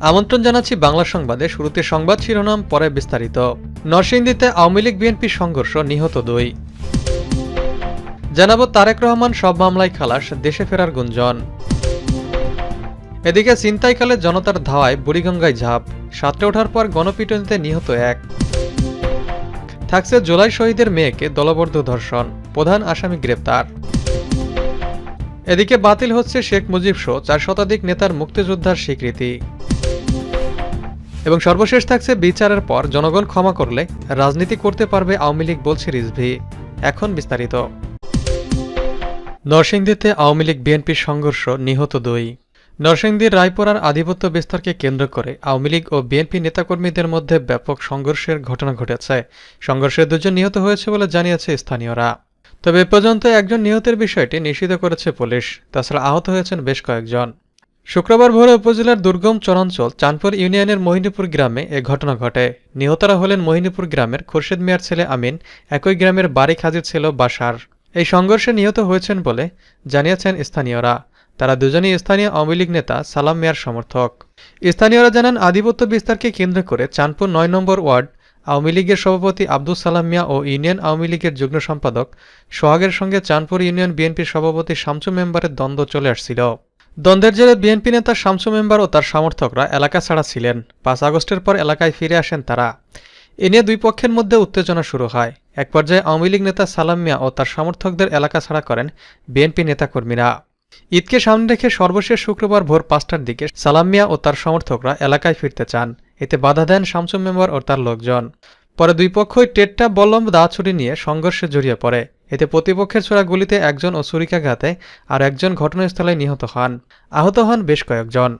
আমন্ত্রণ জানাচ্ছি বাংলা সংবাদে। শুরুতে সংবাদ শিরোনাম, পরে বিস্তারিত। নরসিংদীতে আওয়ামী লীগ বিএনপি সংঘর্ষ, নিহত দুই। জানাব তারেক রহমান, সব মামলায় খালাস, দেশে ফেরার গুঞ্জন। এদিকে ছিনতাইকালে জনতার ধাওয়ায় বুড়িগঙ্গায় ঝাঁপ সাঁতরে ওঠার পর গণপিটুনিতে নিহত এক। থাকছে জুলাই শহীদের মেয়েকে দলবদ্ধ ধর্ষণ, প্রধান আসামি গ্রেপ্তার। এদিকে বাতিল হচ্ছে শেখ মুজিব শো চার শতাধিক নেতার মুক্তিযোদ্ধার স্বীকৃতি। এবং সর্বশেষ থাকছে বিচারের পর জনগণ ক্ষমা করলে রাজনীতি করতে পারবে আওয়ামী লীগ, বলছে রিজভি। এখন বিস্তারিত। নরসিংদীতে আওয়ামী লীগ বিএনপির সংঘর্ষ নিহত দুই। নরসিংদীর রায়পুরার আধিপত্য বিস্তারকে কেন্দ্র করে আওয়ামী লীগ ও বিএনপি নেতাকর্মীদের মধ্যে ব্যাপক সংঘর্ষের ঘটনা ঘটেছে। সংঘর্ষে দুজন নিহত হয়েছে বলে জানিয়েছে স্থানীয়রা। তবে এ পর্যন্ত একজন নিহতের বিষয়টি নিষিদ্ধ করেছে পুলিশ। তাছাড়া আহত হয়েছেন বেশ কয়েকজন। শুক্রবার ভোরে উপজেলার দুর্গম চরাঞ্চল চাঁদপুর ইউনিয়নের মোহিনীপুর গ্রামে এ ঘটনা ঘটে। নিহতরা হলেন মোহিনীপুর গ্রামের খোরশেদ মিয়ার ছেলে আমিন, একই গ্রামের বাড়ি খাজির ছিল বাসার। এই সংঘর্ষে নিহত হয়েছেন বলে জানিয়েছেন স্থানীয়রা। তারা দুজনই স্থানীয় আওয়ামী লীগ নেতা সালাম মিয়ার সমর্থক। স্থানীয়রা জানান, আধিপত্য বিস্তারকে কেন্দ্র করে চাঁদপুর নয় নম্বর ওয়ার্ড আওয়ামী লীগের সভাপতি আব্দুল সালাম মিয়া ও ইউনিয়ন আওয়ামী লীগের যুগ্ম সম্পাদক সোহাগের সঙ্গে চাঁদপুর ইউনিয়ন বিএনপির সভাপতি শামসু মেম্বারের দ্বন্দ্ব চলে আসছিল। দ্বন্দ্বের জেরে বিএনপি নেতা শামসু মেম্বার ও তার সমর্থকরা এলাকা ছাড়া ছিলেন। পাঁচ আগস্টের পর এলাকায় ফিরে আসেন তারা। এ নিয়ে দুই পক্ষের মধ্যে উত্তেজনা শুরু হয়। এক পর্যায়ে আওয়ামী লীগ নেতা সালাম মিয়া ও তার সমর্থকদের এলাকা ছাড়া করেন বিএনপি নেতাকর্মীরা। ঈদকে সামনে রেখে সর্বশেষ শুক্রবার ভোর পাঁচটার দিকে সালাম মিয়া ও তার সমর্থকরা এলাকায় ফিরতে চান। এতে বাধা দেন শামসু মেম্বার ও তার লোকজন। পরে দুই পক্ষই টেট্টা, বল্লম দা ছুরি নিয়ে সংঘর্ষে জড়িয়ে পড়ে। এতে প্রতিপক্ষের ছোড়া গুলিতে একজন ও ছুরিকাঘাতে আর একজন ঘটনাস্থলে নিহত হন। আহত হন বেশ কয়েকজন।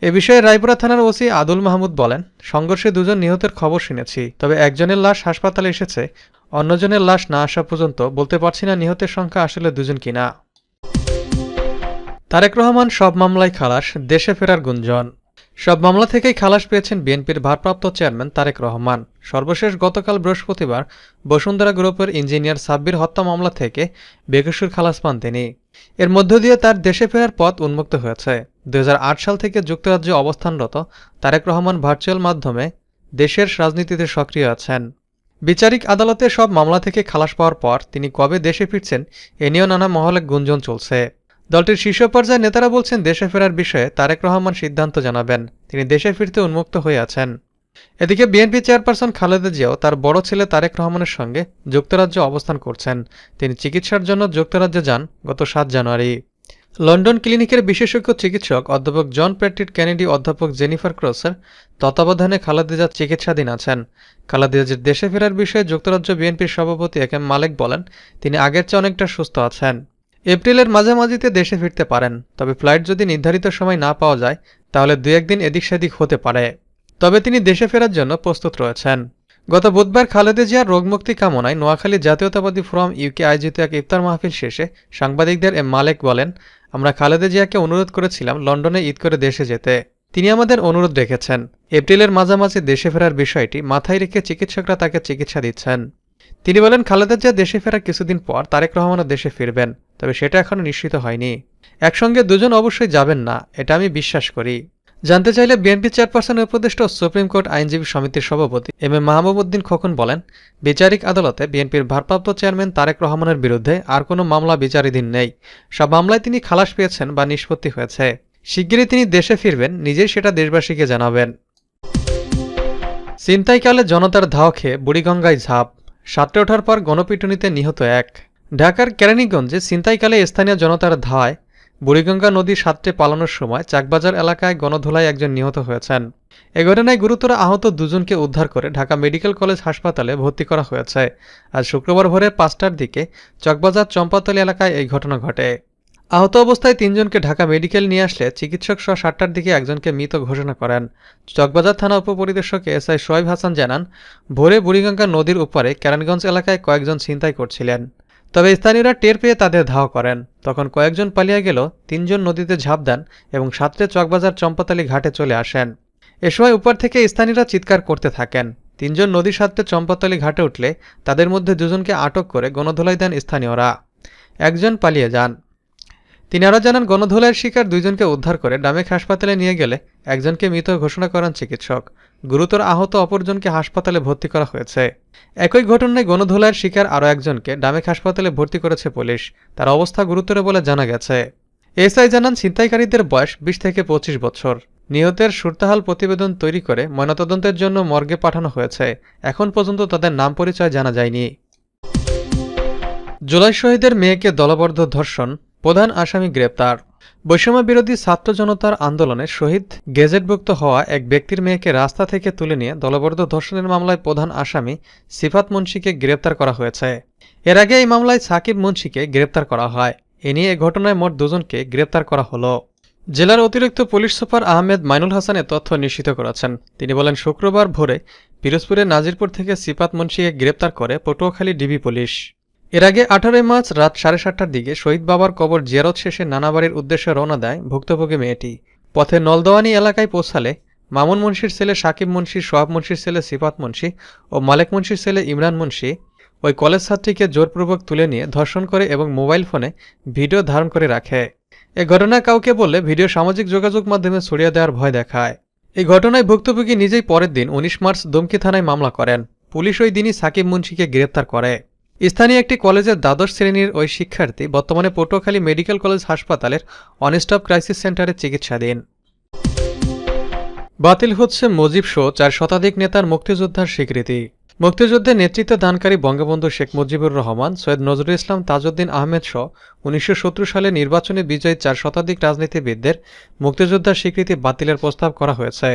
এ বিষয়ে রায়পুরা থানার ওসি আদুল মাহমুদ বলেন, সংঘর্ষে দুজন নিহতের খবর শুনেছি, তবে একজনের লাশ হাসপাতালে এসেছে, অন্যজনের লাশ না আসা পর্যন্ত বলতে পারছি না নিহতের সংখ্যা আসলে দুজন কিনা। তারেক রহমান, সব মামলায় খালাস, দেশে ফেরার গুঞ্জন। সব মামলা থেকেই খালাস পেয়েছেন বিএনপির ভারপ্রাপ্ত চেয়ারম্যান তারেক রহমান। সর্বশেষ গতকাল বৃহস্পতিবার বসুন্ধরা গ্রুপের ইঞ্জিনিয়ার সাব্বির হত্যা মামলা থেকে বেকসুর খালাস পান তিনি। এর মধ্য দিয়ে তার দেশে ফেরার পথ উন্মুক্ত হয়েছে। দু হাজার আট সাল থেকে যুক্তরাজ্যে অবস্থানরত তারেক রহমান ভার্চুয়াল মাধ্যমে দেশের রাজনীতিতে সক্রিয় আছেন। বিচারিক আদালতে সব মামলা থেকে খালাস পাওয়ার পর তিনি কবে দেশে ফিরছেন, এ নিয়েও নানা মহলে গুঞ্জন চলছে। দলটির শীর্ষ পর্যায়ের নেতারা বলছেন, দেশে ফেরার বিষয়ে তারেক রহমান সিদ্ধান্ত জানাবেন। তিনি দেশে ফিরতে উন্মুক্ত হয়ে আছেন। এদিকে বিএনপি চেয়ারপারসন খালেদা জিয়াও তার বড় ছেলে তারেক রহমানের সঙ্গে যুক্তরাজ্যে অবস্থান করছেন। তিনি চিকিৎসার জন্য যুক্তরাজ্যে যান গত সাত জানুয়ারি। লন্ডন ক্লিনিকের বিশেষজ্ঞ চিকিৎসক অধ্যাপক জন প্যাট্রিট কেনেডি, অধ্যাপক জেনিফার ক্রসের তত্ত্বাবধানে খালেদা চিকিৎসাধীন আছেন। খালেদা দেশে ফেরার বিষয়ে যুক্তরাজ্য বিএনপির সভাপতি একে মালেক বলেন, তিনি আগের চেয়ে অনেকটা সুস্থ আছেন। এপ্রিলের মাঝামাঝিতে দেশে ফিরতে পারেন, তবে ফ্লাইট যদি নির্ধারিত সময় না পাওয়া যায়, তাহলে দু একদিন এদিক সেদিক হতে পারে। তবে তিনি দেশে ফেরার জন্য প্রস্তুত রয়েছেন। গত বুধবার খালেদা জিয়ার রোগমুক্তি কামনায় নোয়াখালী জাতীয়তাবাদী ফোরাম ইউকে আয়োজিত এক ইফতার মাহফিল শেষে সাংবাদিকদের এম মালেক বলেন, আমরা খালেদা জিয়াকে অনুরোধ করেছিলাম লন্ডনে ঈদ করে দেশে যেতে। তিনি আমাদের অনুরোধ রেখেছেন। এপ্রিলের মাঝামাঝি দেশে ফেরার বিষয়টি মাথায় রেখে চিকিৎসকরা তাকে চিকিৎসা দিচ্ছেন। তিনি বলেন, খালেদা জিয়া দেশে ফেরার কিছুদিন পর তারেক রহমানও দেশে ফিরবেন, তবে সেটা এখনও নিশ্চিত হয়নি। একসঙ্গে দুজন অবশ্যই যাবেন না, এটা আমি বিশ্বাস করি। জানতে চাইলে বিএনপি চেয়ারপারসনের উপদেষ্টা সুপ্রিম কোর্ট আইনজীবী সমিতির সভাপতি এম এ মাহবুবউদ্দিন খোকন বলেন, বিচারিক আদালতে বিএনপির ভারপ্রাপ্ত চেয়ারম্যান তারেক রহমানের বিরুদ্ধে আর কোনো মামলা বিচারাধীন নেই। সব মামলায় তিনি খালাস পেয়েছেন বা নিষ্পত্তি হয়েছে। শিগগিরই তিনি দেশে ফিরবেন, নিজেই সেটা দেশবাসীকে জানাবেন। ছিনতাইকালে জনতার ধাও খেয়ে বুড়িগঙ্গায় ঝাঁপ সাতটে ওঠার পর গণপিটুনিতে নিহত এক। ঢাকার কেরানীগঞ্জে ছিনতাইকালে স্থানীয় জনতার ধায় বুড়িগঙ্গা নদী সাতটে পালানোর সময় চাকবাজার এলাকায় গণধোলায় একজন নিহত হয়েছেন। এ ঘটনায় গুরুতর আহত দুজনকে উদ্ধার করে ঢাকা মেডিকেল কলেজ হাসপাতালে ভর্তি করা হয়েছে। আজ শুক্রবার ভোরে পাঁচটার দিকে চকবাজার চম্পাতলি এলাকায় এই ঘটনা ঘটে। আহত অবস্থায় তিনজনকে ঢাকা মেডিকেল নিয়ে আসলে চিকিৎসক সহ সাতটার দিকে একজনকে মৃত ঘোষণা করেন। চকবাজার থানা উপপরিদর্শক এস আই সোয়েব হাসান জানান, ভোরে বুড়িগঙ্গা নদীর উপরে কেরানগঞ্জ এলাকায় কয়েকজন ছিনতাই করছিলেন। তবে স্থানীয়রা টের পেয়ে তাদের ধাও করেন। তখন কয়েকজন পালিয়ে গেল তিনজন নদীতে ঝাঁপ দেন এবং সাতরে চকবাজার চম্পাতালি ঘাটে চলে আসেন। এ সময় উপর থেকে স্থানীয়রা চিৎকার করতে থাকেন। তিনজন নদী সাতরে চম্পাতলি ঘাটে উঠলে তাদের মধ্যে দুজনকে আটক করে গণধোলাই দেন স্থানীয়রা। একজন পালিয়ে যান। তিনি আরও জানান, গণধোলাইয়ের শিকার দুইজনকে উদ্ধার করে ডামেক হাসপাতালে নিয়ে গেলে একজনকে মৃত ঘোষণা করেন চিকিৎসক। গুরুতর আহত অপরজনকে হাসপাতালে ভর্তি করা হয়েছে। একই ঘটনায় গণধোলাইয়ের শিকার আরও একজনকে ডামেক হাসপাতালে ভর্তি করেছে পুলিশ। তার অবস্থা গুরুতর বলে জানা গেছে। এসআই জানান, ছিনতাইকারীদের বয়স বিশ থেকে পঁচিশ বছর। নিহতের সুরতাহাল প্রতিবেদন তৈরি করে ময়নাতদন্তের জন্য মর্গে পাঠানো হয়েছে। এখন পর্যন্ত তাদের নাম পরিচয় জানা যায়নি। জুলাই শহীদের মেয়েকে দলবদ্ধ ধর্ষণ প্রধান আসামি গ্রেপ্তার। বৈষম্য বিরোধী ছাত্র জনতার আন্দোলনে শহীদ গেজেটভুক্ত হওয়া এক ব্যক্তির মেয়েকে রাস্তা থেকে তুলে নিয়ে দলবদ্ধ ধর্ষণের মামলায় প্রধান আসামি সিফাত মুন্সিকে গ্রেপ্তার করা হয়েছে। এর আগে এই মামলায় সাকিব মুন্সিকে গ্রেপ্তার করা হয়। এ নিয়ে এ ঘটনায় মোট দুজনকে গ্রেপ্তার করা হলো। জেলার অতিরিক্ত পুলিশ সুপার আহমেদ মাইনুল হাসান এ তথ্য নিশ্চিত করেছেন। তিনি বলেন, শুক্রবার ভোরে পিরোজপুরের নাজিরপুর থেকে সিফাত মুন্সিকে গ্রেপ্তার করে পটুয়াখালী ডিবি পুলিশ। এর আগে আঠারোই মার্চ রাত সাড়ে সাতটার দিকে শহীদ বাবার কবর জিয়ারত শেষে নানাবাড়ির উদ্দেশ্যে রওনা দেয় ভুক্তভোগী মেয়েটি। পথে নলদোয়ানি এলাকায় পৌঁছালে মামুন মুন্সির ছেলে সাকিব মুন্সি, সোহাব মুন্সির ছেলে সিফাত মুন্সি ও মালেক মুন্সির ছেলে ইমরান মুন্সি ওই কলেজ ছাত্রীকে জোরপূর্বক তুলে নিয়ে ধর্ষণ করে এবং মোবাইল ফোনে ভিডিও ধারণ করে রাখে। এ ঘটনা কাউকে বললে ভিডিও সামাজিক যোগাযোগ মাধ্যমে ছড়িয়ে দেওয়ার ভয় দেখায়। এই ঘটনায় ভুক্তভোগী নিজেই পরের দিন উনিশ মার্চ দমকি থানায় মামলা করেন। পুলিশ ওই দিনই সাকিব মুন্সিকে গ্রেপ্তার করে। স্থানীয় একটি কলেজের দ্বাদশ শ্রেণির ওই শিক্ষার্থী বর্তমানে পটুয়াখালী মেডিকেল কলেজ হাসপাতালের অনস্টপ ক্রাইসিস সেন্টারে চিকিৎসাধীন। বাতিল হচ্ছে মুজিব শো, চার শতাধিক নেতার মুক্তিযোদ্ধার স্বীকৃতি। মুক্তিযুদ্ধে নেতৃত্ব দানকারী বঙ্গবন্ধু শেখ মুজিবুর রহমান, সৈয়দ নজরুল ইসলাম তাজউদ্দিন আহমেদ সহ উনিশশো সত্তর সালে নির্বাচনে বিজয়ী চার শতাধিক রাজনীতিবিদদের মুক্তিযোদ্ধার স্বীকৃতি বাতিলের প্রস্তাব করা হয়েছে।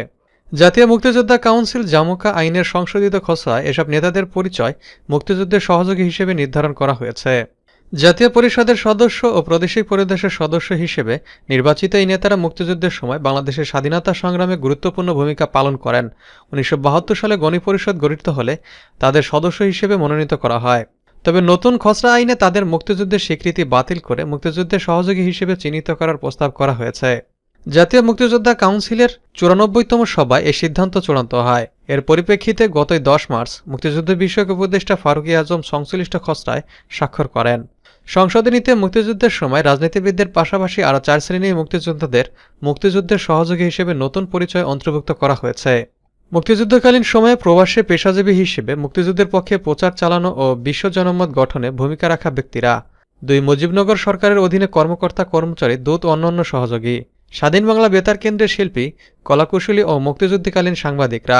জাতীয় মুক্তিযোদ্ধা কাউন্সিল জামুকা আইনের সংশোধিত খসড়ায় এসব নেতাদের পরিচয় মুক্তিযুদ্ধের সহযোগী হিসেবে নির্ধারণ করা হয়েছে। জাতীয় পরিষদের সদস্য ও প্রাদেশিক পরিদেশের সদস্য হিসেবে নির্বাচিত এই নেতারা মুক্তিযুদ্ধের সময় বাংলাদেশের স্বাধীনতা সংগ্রামে গুরুত্বপূর্ণ ভূমিকা পালন করেন। উনিশশো বাহাত্তর সালে গণপরিষদ গঠিত হলে তাদের সদস্য হিসেবে মনোনীত করা হয়। তবে নতুন খসড়া আইনে তাদের মুক্তিযুদ্ধের স্বীকৃতি বাতিল করে মুক্তিযুদ্ধের সহযোগী হিসেবে চিহ্নিত করার প্রস্তাব করা হয়েছে। জাতীয় মুক্তিযোদ্ধা কাউন্সিলের চুরানব্বইতম সভায় এই সিদ্ধান্ত চূড়ান্ত হয়। এর পরিপ্রেক্ষিতে গতই দশ মার্চ মুক্তিযুদ্ধ বিষয়ক উপদেষ্টা ফারুকি আজম সংশ্লিষ্ট খসড়ায় স্বাক্ষর করেন। সংসদে নিতে মুক্তিযুদ্ধের সময় রাজনীতিবিদদের পাশাপাশি আরও চার শ্রেণির মুক্তিযোদ্ধাদের মুক্তিযুদ্ধের সহযোগী হিসেবে নতুন পরিচয় অন্তর্ভুক্ত করা হয়েছে। মুক্তিযুদ্ধকালীন সময়ে প্রবাসে পেশাজীবী হিসেবে মুক্তিযুদ্ধের পক্ষে প্রচার চালানো ও বিশ্ব জনমত গঠনে ভূমিকা রাখা ব্যক্তিরা। দুই মুজিবনগর সরকারের অধীনে কর্মকর্তা কর্মচারী দূত অন্যান্য সহযোগী। স্বাধীন বাংলা বেতার কেন্দ্রের শিল্পী, কলাকুশলী ও মুক্তিযুদ্ধকালীন সাংবাদিকরা।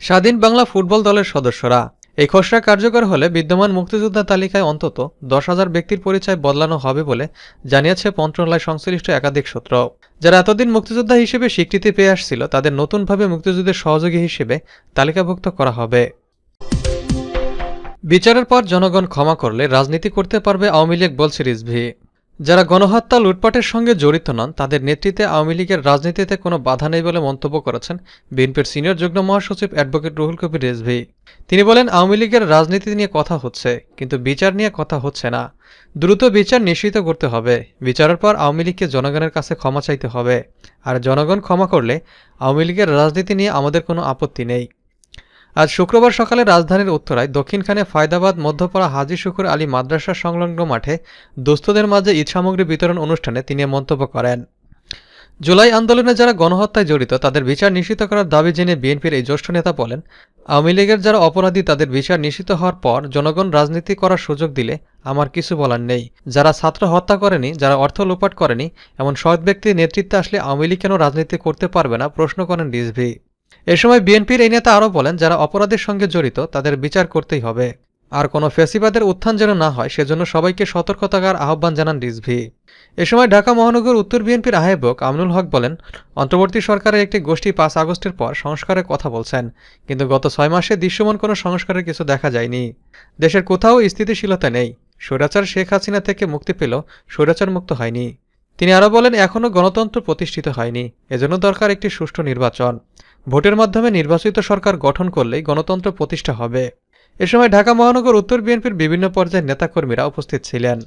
স্বাধীন বাংলা ফুটবল দলের সদস্যরা। এই খসড়া কার্যকর হলে বিদ্যমান মুক্তিযোদ্ধা তালিকায় অন্তত দশ হাজার ব্যক্তির পরিচয় বদলানো হবে বলে জানিয়েছে মন্ত্রণালয় সংশ্লিষ্ট একাধিক সূত্র। যারা এতদিন মুক্তিযোদ্ধা হিসেবে স্বীকৃতি পেয়ে আসছিল, তাদের নতুনভাবে মুক্তিযুদ্ধের সহযোগী হিসেবে তালিকাভুক্ত করা হবে। বিচারের পর জনগণ ক্ষমা করলে রাজনীতি করতে পারবে আওয়ামী লীগ বলছে রিজভি যারা গণহত্যা লুটপাটের সঙ্গে জড়িত নন, তাদের নেতৃত্বে আওয়ামী লীগের রাজনীতিতে কোনো বাধা নেই বলে মন্তব্য করেছেন বিএনপির সিনিয়র যুগ্ম মহাসচিব অ্যাডভোকেট রুহুল কবির রেজভি। তিনি বলেন, আওয়ামী লীগের রাজনীতি নিয়ে কথা হচ্ছে, কিন্তু বিচার নিয়ে কথা হচ্ছে না। দ্রুত বিচার নিশ্চিত করতে হবে। বিচারের পর আওয়ামী লীগকে জনগণের কাছে ক্ষমা চাইতে হবে। আর জনগণ ক্ষমা করলে আওয়ামী লীগের রাজনীতি নিয়ে আমাদের কোনো আপত্তি নেই। আজ শুক্রবার সকালে রাজধানীর উত্তরায় দক্ষিণখানে ফায়দাবাদ, মধ্যপাড়া, হাজি শুকুর আলী মাদ্রাসা সংলগ্ন মাঠে দুস্থদের মাঝে ঈদ সামগ্রী বিতরণ অনুষ্ঠানে তিনি মন্তব্য করেন। জুলাই আন্দোলনে যারা গণহত্যায় জড়িত, তাদের বিচার নিশ্চিত করার দাবি জেনে বিএনপির এই জ্যেষ্ঠ নেতা বলেন, আওয়ামী লীগের যারা অপরাধী, তাদের বিচার নিশ্চিত হওয়ার পর জনগণ রাজনীতি করার সুযোগ দিলে আমার কিছু বলার নেই। যারা ছাত্র হত্যা করেনি, যারা অর্থ লোপাট করেনি, এমন সৎ ব্যক্তির নেতৃত্বে আসলে আওয়ামী লীগ কেন রাজনীতি করতে পারবে না? প্রশ্ন করেন রিজভি। এ সময় বিএনপির এই নেতা আরও বলেন, যারা অপরাধের সঙ্গে জড়িত, তাদের বিচার করতেই হবে। আর কোনো ফেসিবাদের উত্থান যেন না হয়, সেজন্য সবাইকে সতর্কতার আহ্বান জানান রিজভি। এ সময় ঢাকা মহানগর উত্তর বিএনপির আহ্বায়ক আমনুল হক বলেন, অন্তর্বর্তী সরকারের একটি গোষ্ঠী পাঁচ আগস্টের পর সংস্কারের কথা বলছেন, কিন্তু গত ছয় মাসে দৃশ্যমান কোনো সংস্কারের কিছু দেখা যায়নি। দেশের কোথাও স্থিতিশীলতা নেই। স্বৈরাচার শেখ হাসিনা থেকে মুক্তি পেল, স্বৈরাচার মুক্ত হয়নি। তিনি আরও বলেন, এখনও গণতন্ত্র প্রতিষ্ঠিত হয়নি। এজন্য দরকার একটি সুষ্ঠু নির্বাচন। ভোটের মাধ্যমে নির্বাচিত সরকার গঠন করলেই গণতন্ত্র প্রতিষ্ঠা হবে। এ সময় ঢাকা মহানগর, উত্তর বিএনপির বিভিন্ন পর্যায়ের নেতাকর্মীরা উপস্থিত ছিলেন।